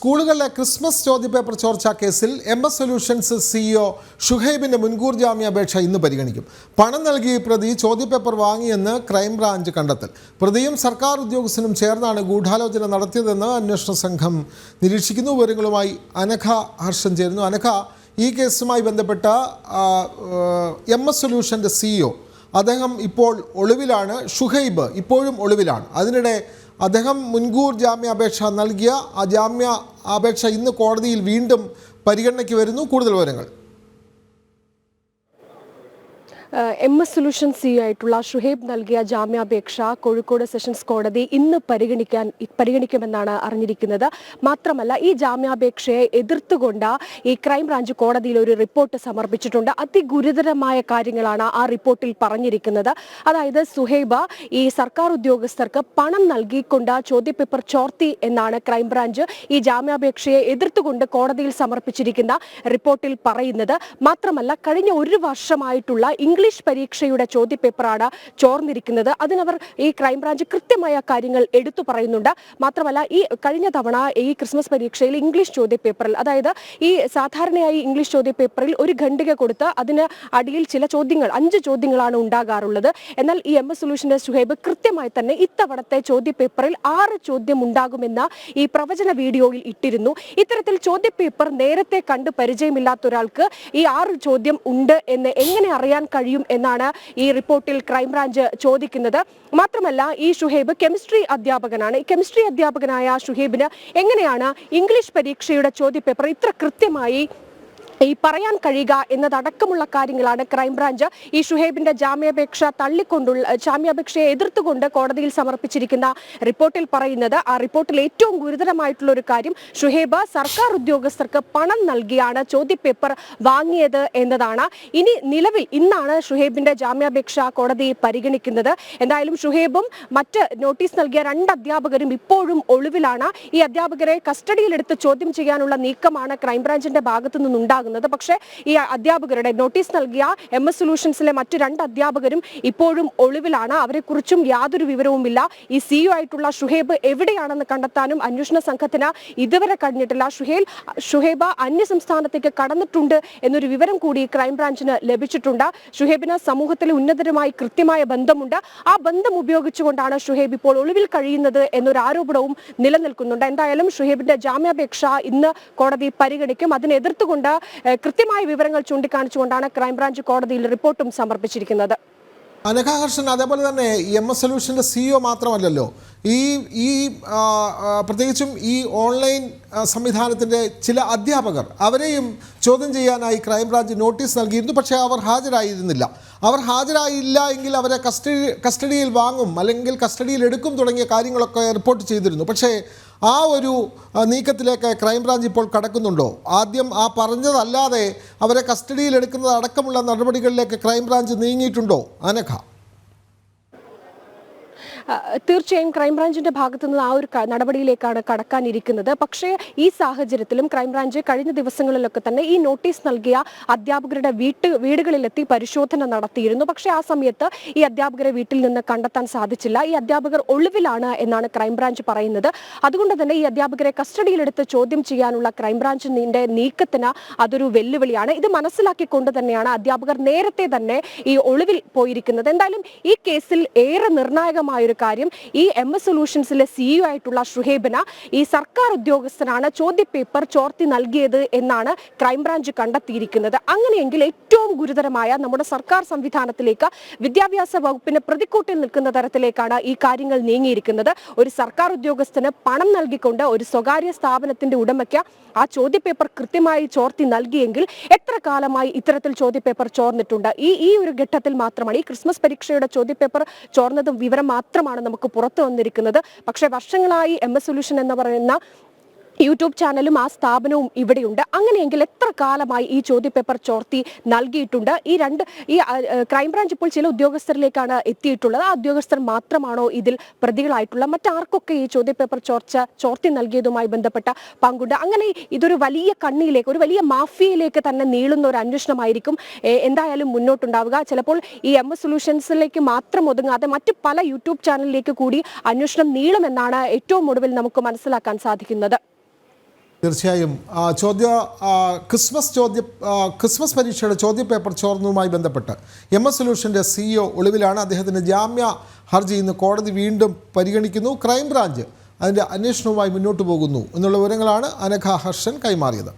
സ്കൂളുകളിലെ ക്രിസ്മസ് ചോദ്യപേപ്പർ ചോർച്ചാ കേസിൽ എം എസ് സൊല്യൂഷൻസ് സിഇഒ ഷുഹൈബിന്റെ മുൻകൂർ ജാമ്യാപേക്ഷ ഇന്ന് പരിഗണിക്കും. പണം നൽകി പ്രതി ചോദ്യപേപ്പർ വാങ്ങിയെന്ന് ക്രൈംബ്രാഞ്ച് കണ്ടെത്തൽ. പ്രതിയും സർക്കാർ ഉദ്യോഗസ്ഥനും ചേർന്നാണ് ഗൂഢാലോചന നടത്തിയതെന്ന് അന്വേഷണ സംഘം നിരീക്ഷിക്കുന്നു. വിവരങ്ങളുമായി അനഘ ഹർഷൻ ചേരുന്നു. അനഘ ഈ കേസുമായി ബന്ധപ്പെട്ട എം എസ് സൊല്യൂഷന്റെ സിഇഒ അദ്ദേഹം ഇപ്പോൾ ഒളിവിലാണ്. ഷുഹൈബ് ഇപ്പോഴും ഒളിവിലാണ്. അതിനിടെ അദ്ദേഹം മുൻകൂർ ജാമ്യാപേക്ഷ നൽകിയ ആ ജാമ്യ അപേക്ഷ ഇന്ന് കോടതിയിൽ വീണ്ടും പരിഗണനയ്ക്ക് വരുന്നു. കൂടുതൽ വിവരങ്ങൾ. എം എസ് സൊല്യൂഷൻ സി ആയിട്ടുള്ള ഷുഹേബ് നൽകിയ ജാമ്യാപേക്ഷ കോഴിക്കോട് സെഷൻസ് കോടതി ഇന്ന് പരിഗണിക്കാൻ പരിഗണിക്കുമെന്നാണ് അറിഞ്ഞിരിക്കുന്നത്. മാത്രമല്ല ഈ ജാമ്യാപേക്ഷയെ എതിർത്തുകൊണ്ട് ഈ ക്രൈംബ്രാഞ്ച് കോടതിയിൽ ഒരു റിപ്പോർട്ട് സമർപ്പിച്ചിട്ടുണ്ട്. അതിഗുരുതരമായ കാര്യങ്ങളാണ് ആ റിപ്പോർട്ടിൽ പറഞ്ഞിരിക്കുന്നത്. അതായത് സുഹേബ ഈ സർക്കാർ ഉദ്യോഗസ്ഥർക്ക് പണം നൽകിക്കൊണ്ട് ചോദ്യപേപ്പർ ചോർത്തി എന്നാണ് ക്രൈംബ്രാഞ്ച് ഈ ജാമ്യാപേക്ഷയെ എതിർത്തുകൊണ്ട് കോടതിയിൽ സമർപ്പിച്ചിരിക്കുന്ന റിപ്പോർട്ടിൽ പറയുന്നത്. മാത്രമല്ല കഴിഞ്ഞ ഒരു വർഷമായിട്ടുള്ള ഇംഗ്ലീഷ് പരീക്ഷയുടെ ചോദ്യപേപ്പറാണ് ചോർന്നിരിക്കുന്നത്. അതിനവർ ഈ ക്രൈംബ്രാഞ്ച് കൃത്യമായ കാര്യങ്ങൾ എടുത്തു പറയുന്നുണ്ട്. മാത്രമല്ല ഈ കഴിഞ്ഞ തവണ ഈ ക്രിസ്മസ് പരീക്ഷയിൽ ഇംഗ്ലീഷ് ചോദ്യപേപ്പറിൽ അതായത് ഈ സാധാരണയായി ഇംഗ്ലീഷ് ചോദ്യപേപ്പറിൽ ഒരു ഖണ്ഡിക കൊടുത്ത് അതിന് അടിയിൽ ചില ചോദ്യങ്ങൾ അഞ്ച് ചോദ്യങ്ങളാണ് ഉണ്ടാകാറുള്ളത്. എന്നാൽ ഈ എം എസ് സൊല്യൂഷന്റെ സുഹൈബ് കൃത്യമായി തന്നെ ഇത്തവണത്തെ ചോദ്യപേപ്പറിൽ ആറ് ചോദ്യം ഉണ്ടാകുമെന്ന ഈ പ്രവചന വീഡിയോയിൽ ഇട്ടിരുന്നു. ഇത്തരത്തിൽ ചോദ്യപേപ്പർ നേരത്തെ കണ്ട് പരിചയമില്ലാത്ത ഒരാൾക്ക് ഈ ആറ് ചോദ്യം ഉണ്ട് എന്ന് എങ്ങനെ അറിയാൻ കഴിയും? എന്നാണ് ഈ റിപ്പോർട്ടിൽ ക്രൈംബ്രാഞ്ച് ചോദിക്കുന്നത്. മാത്രമല്ല ഈ ഷുഹേബ് കെമിസ്ട്രി അധ്യാപകനാണ്. ഈ കെമിസ്ട്രി അധ്യാപകനായ ഷുഹേബിന് എങ്ങനെയാണ് ഇംഗ്ലീഷ് പരീക്ഷയുടെ ചോദ്യപേപ്പർ ഇത്ര കൃത്യമായി ഈ പറയാൻ കഴിയുക എന്നതടക്കമുള്ള കാര്യങ്ങളാണ് ക്രൈംബ്രാഞ്ച് ഈ ഷുഹേബിന്റെ ജാമ്യാപേക്ഷ തള്ളിക്കൊണ്ടുള്ള ജാമ്യാപേക്ഷയെ എതിർത്തുകൊണ്ട് കോടതിയിൽ സമർപ്പിച്ചിരിക്കുന്ന റിപ്പോർട്ടിൽ പറയുന്നത്. ആ റിപ്പോർട്ടിൽ ഏറ്റവും ഗുരുതരമായിട്ടുള്ള ഒരു കാര്യം ഷുഹേബ് സർക്കാർ ഉദ്യോഗസ്ഥർക്ക് പണം നൽകിയാണ് ചോദ്യപേപ്പർ വാങ്ങിയത് എന്നതാണ്. ഇനി നിലവിൽ ഇന്നാണ് ഷുഹേബിന്റെ ജാമ്യാപേക്ഷ കോടതി പരിഗണിക്കുന്നത്. എന്തായാലും ഷുഹേബും മറ്റ് നോട്ടീസ് നൽകിയ രണ്ട് അധ്യാപകരും ഇപ്പോഴും ഒളിവിലാണ്. ഈ അധ്യാപകരെ കസ്റ്റഡിയിലെടുത്ത് ചോദ്യം ചെയ്യാനുള്ള നീക്കമാണ് ക്രൈംബ്രാഞ്ചിന്റെ ഭാഗത്തു നിന്നുണ്ടാകുന്നത് പക്ഷേ ഈ അധ്യാപകരുടെ നോട്ടീസ് നൽകിയ എം എസ് സൊല്യൂഷൻസിലെ മറ്റു രണ്ട് അധ്യാപകരും ഇപ്പോഴും ഒളിവിലാണ്. അവരെക്കുറിച്ചും യാതൊരു വിവരവുമില്ല. ഈ സിഇഒ ആയിട്ടുള്ള ഷുഹേബ് എവിടെയാണെന്ന് കണ്ടെത്താനും അന്വേഷണ സംഘത്തിന് ഇതുവരെ കഴിഞ്ഞിട്ടില്ല. ഷുഹേൽ ഷുഹേബ അന്യസംസ്ഥാനത്തേക്ക് കടന്നിട്ടുണ്ട് എന്നൊരു വിവരം കൂടി ക്രൈംബ്രാഞ്ചിന് ലഭിച്ചിട്ടുണ്ട്. ഷുഹേബിന് സമൂഹത്തിലെ ഉന്നതരുമായി കൃത്യമായ ബന്ധമുണ്ട്. ആ ബന്ധം ഉപയോഗിച്ചുകൊണ്ടാണ് ഷുഹേബ് ഇപ്പോൾ ഒളിവിൽ കഴിയുന്നത് എന്നൊരു ആരോപണവും നിലനിൽക്കുന്നുണ്ട്. എന്തായാലും ഷുഹേബിന്റെ ജാമ്യാപേക്ഷ ഇന്ന് കോടതി പരിഗണിക്കും. അതിനെ എതിർത്തുകൊണ്ട് ഏഹ്, കൃത്യമായ വിവരങ്ങൾ ചൂണ്ടിക്കാണിച്ചുകൊണ്ടാണ് ക്രൈംബ്രാഞ്ച് കോടതിയിൽ റിപ്പോർട്ടും സമർപ്പിച്ചിരിക്കുന്നത്. അനഘാകർഷൻ അതേപോലെ തന്നെ എം എസ് സൊല്യൂഷന്റെ സിഇഒ മാത്രമല്ലല്ലോ ഈ ഈ പ്രത്യേകിച്ചും ഈ ഓൺലൈൻ സംവിധാനത്തിന്റെ ചില അധ്യാപകർ അവരെയും ചോദ്യം ചെയ്യാനായി ക്രൈംബ്രാഞ്ച് നോട്ടീസ് നൽകിയിരുന്നു പക്ഷേ അവർ ഹാജരായിരുന്നില്ല. അവർ ഹാജരായില്ല എങ്കിൽ അവരെ കസ്റ്റഡി കസ്റ്റഡിയിൽ വാങ്ങും അല്ലെങ്കിൽ കസ്റ്റഡിയിൽ എടുക്കും തുടങ്ങിയ കാര്യങ്ങളൊക്കെ റിപ്പോർട്ട് ചെയ്തിരുന്നു. പക്ഷേ ആ ഒരു നീക്കത്തിലേക്ക് ക്രൈംബ്രാഞ്ച് ഇപ്പോൾ കടക്കുന്നുണ്ടോ? ആദ്യം ആ പറഞ്ഞതല്ലാതെ അവരെ കസ്റ്റഡിയിൽ എടുക്കുന്നത് അടക്കമുള്ള നടപടികളിലേക്ക് ക്രൈംബ്രാഞ്ച് നീങ്ങിയിട്ടുണ്ടോ? അനഘ. തീർച്ചയായും ക്രൈംബ്രാഞ്ചിന്റെ ഭാഗത്തു നിന്ന് ആ ഒരു നടപടിയിലേക്കാണ് കടക്കാനിരിക്കുന്നത്. പക്ഷേ ഈ സാഹചര്യത്തിലും ക്രൈംബ്രാഞ്ച് കഴിഞ്ഞ ദിവസങ്ങളിലൊക്കെ തന്നെ ഈ നോട്ടീസ് നൽകിയ അധ്യാപകരുടെ വീട്ട് വീടുകളിലെത്തി പരിശോധന നടത്തിയിരുന്നു. പക്ഷേ ആ സമയത്ത് ഈ അധ്യാപകരെ വീട്ടിൽ നിന്ന് കണ്ടെത്താൻ സാധിച്ചില്ല. ഈ അധ്യാപകർ ഒളിവിലാണ് എന്നാണ് ക്രൈംബ്രാഞ്ച് പറയുന്നത്. അതുകൊണ്ട് തന്നെ ഈ അധ്യാപകരെ കസ്റ്റഡിയിലെടുത്ത് ചോദ്യം ചെയ്യാനുള്ള ക്രൈംബ്രാഞ്ചിന്റെ നീക്കത്തിന് അതൊരു വെല്ലുവിളിയാണ്. ഇത് മനസ്സിലാക്കിക്കൊണ്ട് തന്നെയാണ് അധ്യാപകർ നേരത്തെ തന്നെ ഈ ഒളിവിൽ പോയിരിക്കുന്നത്. എന്തായാലും ഈ കേസിൽ ഏറെ നിർണായകമായ ഒരു കാര്യം. ഈ എം എസ് സൊല്യൂഷൻസിലെ സിഇഒ ആയിട്ടുള്ള ഷുഹേബിന് ഈ സർക്കാർ ഉദ്യോഗസ്ഥനാണ് ചോദ്യപേപ്പർ ചോർത്തി നൽകിയത് എന്നാണ് ക്രൈംബ്രാഞ്ച് കണ്ടെത്തിയിരിക്കുന്നത്. അങ്ങനെയെങ്കിൽ ഏറ്റവും ഗുരുതരമായ നമ്മുടെ സർക്കാർ സംവിധാനത്തിലേക്ക് വിദ്യാഭ്യാസ വകുപ്പിന് പ്രതിക്കൂട്ടിൽ നിൽക്കുന്ന തരത്തിലേക്കാണ് ഈ കാര്യങ്ങൾ നീങ്ങിയിരിക്കുന്നത്. ഒരു സർക്കാർ ഉദ്യോഗസ്ഥന് പണം നൽകിക്കൊണ്ട് ഒരു സ്വകാര്യ സ്ഥാപനത്തിന്റെ ഉടമയ്ക്ക് ആ ചോദ്യപേപ്പർ കൃത്യമായി ചോർത്തി നൽകിയെങ്കിൽ എത്ര കാലമായി ഇത്തരത്തിൽ ചോദ്യപേപ്പർ ചോർന്നിട്ടുണ്ട്? ഈ ഈ ഒരു ഘട്ടത്തിൽ മാത്രമാണ് ഈ ക്രിസ്മസ് പരീക്ഷയുടെ ചോദ്യപേപ്പർ ചോർന്നതും വിവരം മാത്രമാണ് നമുക്ക് പുറത്തു വന്നിരിക്കുന്നത്. പക്ഷേ വർഷങ്ങളായി എം എസ് സൊല്യൂഷൻ എന്ന് പറയുന്ന യൂട്യൂബ് ചാനലും ആ സ്ഥാപനവും ഇവിടെയുണ്ട്. അങ്ങനെയെങ്കിൽ എത്ര കാലമായി ഈ ചോദ്യപേപ്പർ ചോർത്തി നൽകിയിട്ടുണ്ട്? ഈ രണ്ട് ഈ ക്രൈംബ്രാഞ്ച് ഇപ്പോൾ ചില ഉദ്യോഗസ്ഥരിലേക്കാണ് എത്തിയിട്ടുള്ളത്. ആ ഉദ്യോഗസ്ഥർ മാത്രമാണോ ഇതിൽ പ്രതികളായിട്ടുള്ള? മറ്റാർക്കൊക്കെ ഈ ചോദ്യപേപ്പർ ചോർച്ച ചോർത്തി നൽകിയതുമായി ബന്ധപ്പെട്ട പങ്കുണ്ട്? അങ്ങനെ ഇതൊരു വലിയ കണ്ണിയിലേക്ക് ഒരു വലിയ മാഫിയയിലേക്ക് തന്നെ നീളുന്ന ഒരു അന്വേഷണമായിരിക്കും എന്തായാലും മുന്നോട്ടുണ്ടാവുക. ചിലപ്പോൾ ഈ എം എസ് സൊല്യൂഷൻസിലേക്ക് മാത്രം ഒതുങ്ങാതെ മറ്റ് പല യൂട്യൂബ് ചാനലിലേക്ക് കൂടി അന്വേഷണം നീളുമെന്നാണ് ഏറ്റവും ഒടുവിൽ നമുക്ക് മനസ്സിലാക്കാൻ സാധിക്കുന്നത്. തീർച്ചയായും. ചോദ്യ ക്രിസ്മസ് ചോദ്യ ക്രിസ്മസ് പരീക്ഷയുടെ ചോദ്യപേപ്പർ ചോർന്നതുമായി ബന്ധപ്പെട്ട് എം എസ് സൊല്യൂഷന്റെ സിഇഒ ഒളിവിലാണ്. അദ്ദേഹത്തിന്റെ ജാമ്യ ഹർജി ഇന്ന് കോടതി വീണ്ടും പരിഗണിക്കുന്നു. ക്രൈംബ്രാഞ്ച് അതിന്റെ അന്വേഷണവുമായി മുന്നോട്ട് പോകുന്നു എന്നുള്ള വിവരങ്ങളാണ് അനഘ ഹർഷൻ കൈമാറിയത്.